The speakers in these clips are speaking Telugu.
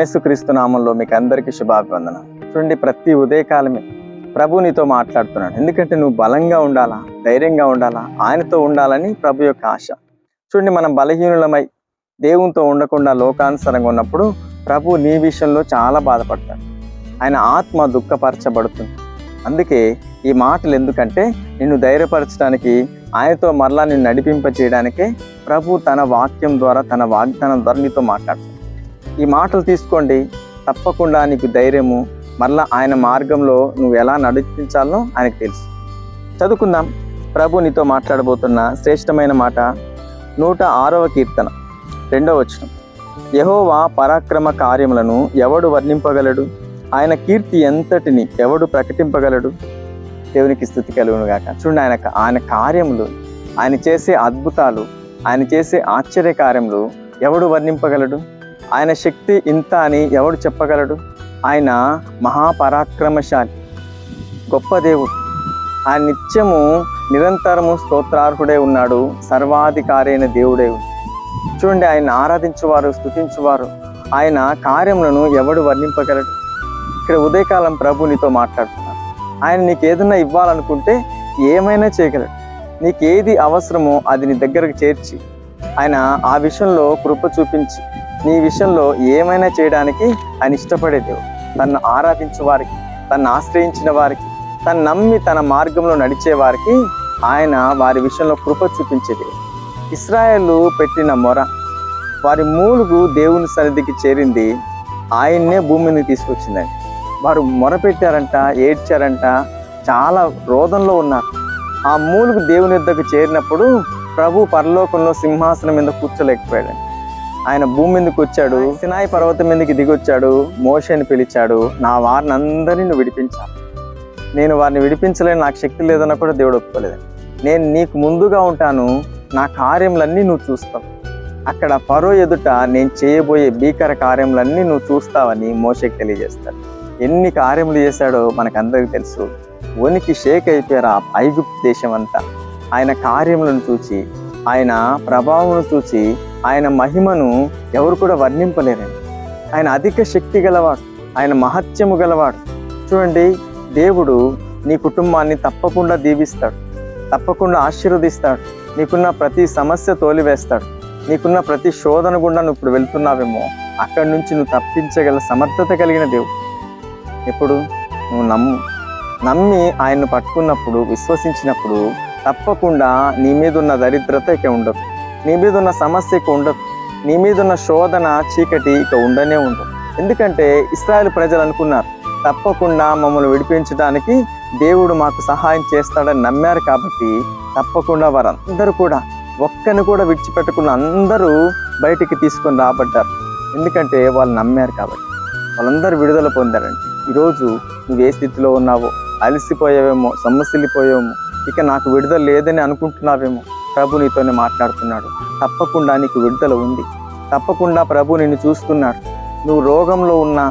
ప్రవణేశు క్రీస్తు నామంలో మీకు అందరికీ శుభాభివందన చూడండి ప్రతి ఉదయకాలమే ప్రభు నీతో మాట్లాడుతున్నాడు. ఎందుకంటే నువ్వు బలంగా ఉండాలా ధైర్యంగా ఉండాలా ఆయనతో ఉండాలని ప్రభు యొక్క ఆశ. చూడండి మనం బలహీనులమై దేవునితో ఉండకుండా లోకానుసరంగా ఉన్నప్పుడు ప్రభు నీ విషయంలో చాలా బాధపడతాడు. ఆయన ఆత్మ దుఃఖపరచబడుతుంది. అందుకే ఈ మాటలు ఎందుకంటే నిన్ను ధైర్యపరచడానికి ఆయనతో మరలా నిన్ను నడిపింప చేయడానికే ప్రభు తన వాక్యం ద్వారా తన వాగ్దానం ద్వారా నీతో మాట్లాడుతుంది ఈ మాటలు తీసుకోండి. తప్పకుండా నీకు ధైర్యము. మరలా ఆయన మార్గంలో నువ్వు ఎలా నడిపించాలో ఆయనకు తెలుసు. చదువుకుందాం. ప్రభు నీతో మాట్లాడబోతున్న శ్రేష్టమైన మాట నూట ఆరవ కీర్తన రెండవ వచనం. యహోవా పరాక్రమ కార్యములను ఎవడు వర్ణింపగలడు? ఆయన కీర్తి ఎంతటిని ఎవడు ప్రకటింపగలడు? దేవునికి స్థుతి కలుగును గాక. చూడండి ఆయన ఆయన కార్యములు ఆయన చేసే అద్భుతాలు ఆయన చేసే ఆశ్చర్య కార్యములు ఎవడు వర్ణింపగలడు? ఆయన శక్తి ఇంత అని ఎవడు చెప్పగలడు? ఆయన మహాపరాక్రమశాలి గొప్ప దేవుడు. ఆయన నిత్యము నిరంతరము స్తోత్రార్హుడే ఉన్నాడు సర్వాధికారి అయిన దేవుడే చూడండి ఆయన ఆరాధించువారు స్తుతించువారు. ఆయన కార్యములను ఎవడు వర్ణింపగలడు? ఇక్కడ ఉదయకాలం ప్రభు నీతో మాట్లాడుతున్నాడు ఆయన నీకు ఏదైనా ఇవ్వాలనుకుంటే ఏమైనా చేయగలడు. నీకు ఏది అవసరమో అది నీ దగ్గరకు చేర్చి ఆయన ఆ విషయంలో కృప చూపించి నీ విషయంలో ఏమైనా చేయడానికి ఆయన ఇష్టపడే దేవుడు తన్ను ఆరాధించే వారికి తన్ను ఆశ్రయించిన వారికి తను నమ్మి తన మార్గంలో నడిచే వారికి ఆయన వారి విషయంలో కృప చూపించేది. ఇస్రాయేల్ పెట్టిన మొర వారి మూలుగు దేవుని సన్నిధికి చేరింది. ఆయన్నే భూమిని తీసుకొచ్చిందండి వారు మొరపెట్టారంట ఏడ్చారంట చాలా రోదంలో ఉన్నారు. ఆ మూలుగు దేవుని యుద్ధకు చేరినప్పుడు ప్రభు పరలోకంలో సింహాసనం మీద కూర్చోలేకపోయాడు ఆయన భూమి మీదకి వచ్చాడు సినాయి పర్వతం మీదకి దిగొచ్చాడు మోషని పిలిచాడు నా వారిని అందరినీ నువ్వు విడిపించాలి నేను వారిని విడిపించలేని నాకు శక్తి లేదన్నా కూడా దేవుడు ఒప్పుకోలేదు. నేను నీకు ముందుగా ఉంటాను నా కార్యములన్నీ నువ్వు చూస్తావు. అక్కడ పరో ఎదుట నేను చేయబోయే భీకర కార్యములన్నీ నువ్వు చూస్తావని మోషకి తెలియజేస్తాడు. ఎన్ని కార్యములు చేశాడో మనకందరికీ తెలుసు. వనికి షేక్ అయిపోయారు ఆ ఐగుప్తు దేశం అంతా ఆయన కార్యములను చూచి ఆయన ప్రభావం చూచి ఆయన మహిమను ఎవరు కూడా వర్ణింపలేరండి. ఆయన అధిక శక్తి గలవాడు ఆయన మహత్యము గలవాడు. చూడండి దేవుడు నీ కుటుంబాన్ని తప్పకుండా దీవిస్తాడు తప్పకుండా ఆశీర్వదిస్తాడు. నీకున్న ప్రతి సమస్య తోలివేస్తాడు నీకున్న ప్రతి శోధన గుండా నువ్వు ఇప్పుడు వెళ్తున్నావేమో అక్కడి నుంచి నువ్వు తప్పించగల సమర్థత కలిగిన దేవుడు. ఎప్పుడు? నువ్వు నమ్ము. నమ్మి ఆయన్ను పట్టుకున్నప్పుడు విశ్వసించినప్పుడు తప్పకుండా నీ మీద ఉన్న దరిద్రత ఇక ఉండదు. నీ మీద ఉన్న సమస్య ఇక ఉండదు. నీ మీద ఉన్న శోధన చీకటి ఇక ఉండనే ఉండదు. ఎందుకంటే ఇస్రాయల్ ప్రజలు అనుకున్నారు తప్పకుండా మమ్మల్ని విడిపించడానికి దేవుడు మాకు సహాయం చేస్తాడని నమ్మారు కాబట్టి తప్పకుండా వారందరూ కూడా ఒక్కని కూడా విడిచిపెట్టకుండా అందరూ బయటికి తీసుకొని రాబడ్డారు. ఎందుకంటే వాళ్ళు నమ్మారు కాబట్టి. వాళ్ళందరూ విడుదల పొందారండి. ఈరోజు నువ్వు ఏ స్థితిలో ఉన్నావో అలసిపోయావేమో సొమ్మసిల్లిపోయావేమో ఇక నాకు విడుదల లేదని అనుకుంటున్నావేమో ప్రభు నీతోనే మాట్లాడుతున్నాడు. తప్పకుండా నీకు విడుదల ఉంది. తప్పకుండా ప్రభు నిన్ను చూస్తున్నాడు నువ్వు రోగంలో ఉన్నా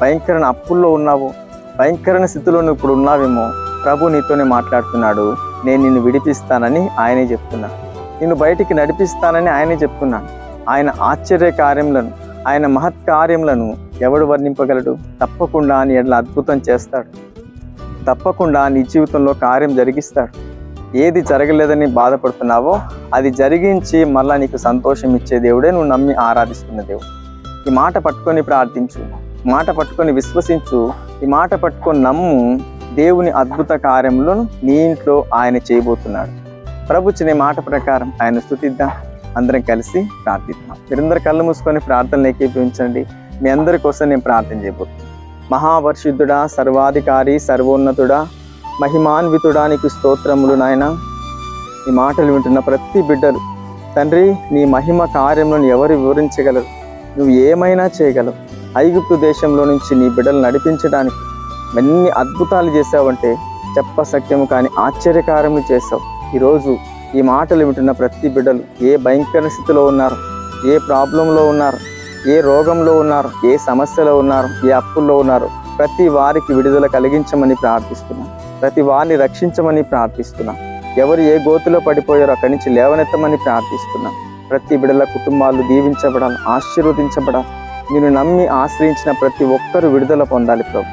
భయంకరమైన అప్పుల్లో ఉన్నావు భయంకరమైన స్థితిలో నువ్వు ఇప్పుడు ఉన్నావేమో ప్రభు నీతోనే మాట్లాడుతున్నాడు. నేను నిన్ను విడిపిస్తానని ఆయనే చెప్తున్నాడు నిన్ను బయటికి నడిపిస్తానని ఆయనే చెప్తున్నాడు ఆయన ఆశ్చర్య కార్యములను ఆయన మహత్ కార్యములను ఎవడు వర్ణింపగలడు? తప్పకుండా నీ ఎడల అద్భుతం చేస్తాడు. తప్పకుండా నీ జీవితంలో కార్యం జరిగిస్తాడు. ఏది జరగలేదని బాధపడుతున్నావో అది జరిగించి మళ్ళా నీకు సంతోషం ఇచ్చే దేవుడే నువ్వు నమ్మి ఆరాధిస్తున్న దేవుడు. ఈ మాట పట్టుకొని ప్రార్థించు. మాట పట్టుకొని విశ్వసించు. ఈ మాట పట్టుకొని నమ్ము దేవుని అద్భుత కార్యములను నీ ఇంట్లో ఆయన చేయబోతున్నాడు. ప్రభుత్వ మాట ప్రకారం ఆయన స్థుతిద్దాం. అందరం కలిసి ప్రార్థిద్దాం. మీరందరూ కళ్ళు మూసుకొని ప్రార్థనలు ఏకీపించండి మీ అందరి కోసం నేను ప్రార్థన చేయబోతున్నాను. మహాపరిశుద్ధుడా సర్వాధికారి సర్వోన్నతుడా మహిమాన్వితుడానికి స్తోత్రములు నాయన. ఈ మాటలు వింటున్న ప్రతి బిడ్డలు తండ్రి నీ మహిమ కార్యములను ఎవరు వివరించగలరు? నువ్వు ఏమైనా చేయగలవు? ఐగుప్తు దేశంలో నుంచి నీ బిడ్డలు నడిపించడానికి ఎన్ని అద్భుతాలు చేసావంటే చెప్ప సత్యము కానీ ఆశ్చర్యకారములు చేసావు ఈరోజు ఈ మాటలు వింటున్న ప్రతి బిడ్డలు ఏ భయంకర స్థితిలో ఉన్నారు? ఏ ప్రాబ్లంలో ఉన్నారు? ఏ రోగంలో ఉన్నారు? ఏ సమస్యలో ఉన్నారు? ఏ అప్పుల్లో ఉన్నారు? ప్రతి వారికి విడుదల కలిగించమని ప్రార్థిస్తున్నాను ప్రతి వారిని రక్షించమని ప్రార్థిస్తున్నాం. ఎవరు ఏ గోతులో పడిపోయారో అక్కడి నుంచి లేవనెత్తమని ప్రార్థిస్తున్నాం. ప్రతి బిడల కుటుంబాలు దీవించబడాలి ఆశీర్వదించబడాలి. నేను నమ్మి ఆశ్రయించిన ప్రతి ఒక్కరూ విడుదల పొందాలి ప్రభు.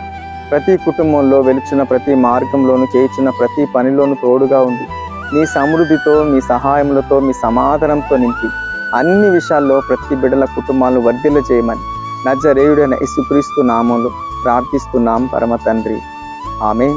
ప్రతి కుటుంబంలో వెలుచున్న ప్రతి మార్గంలోను చేయుచున్న ప్రతి పనిలోను తోడుగా ఉంది మీ సమృద్ధితో మీ సహాయములతో మీ సమాధానంతో నింపి. అన్ని విషయాల్లో ప్రతి బిడల కుటుంబాలను వర్ధిల్ల చేయమని నజరేయుడైన యేసుక్రీస్తు నామంలో ప్రార్థిస్తున్నాం పరమ తండ్రి. ఆమె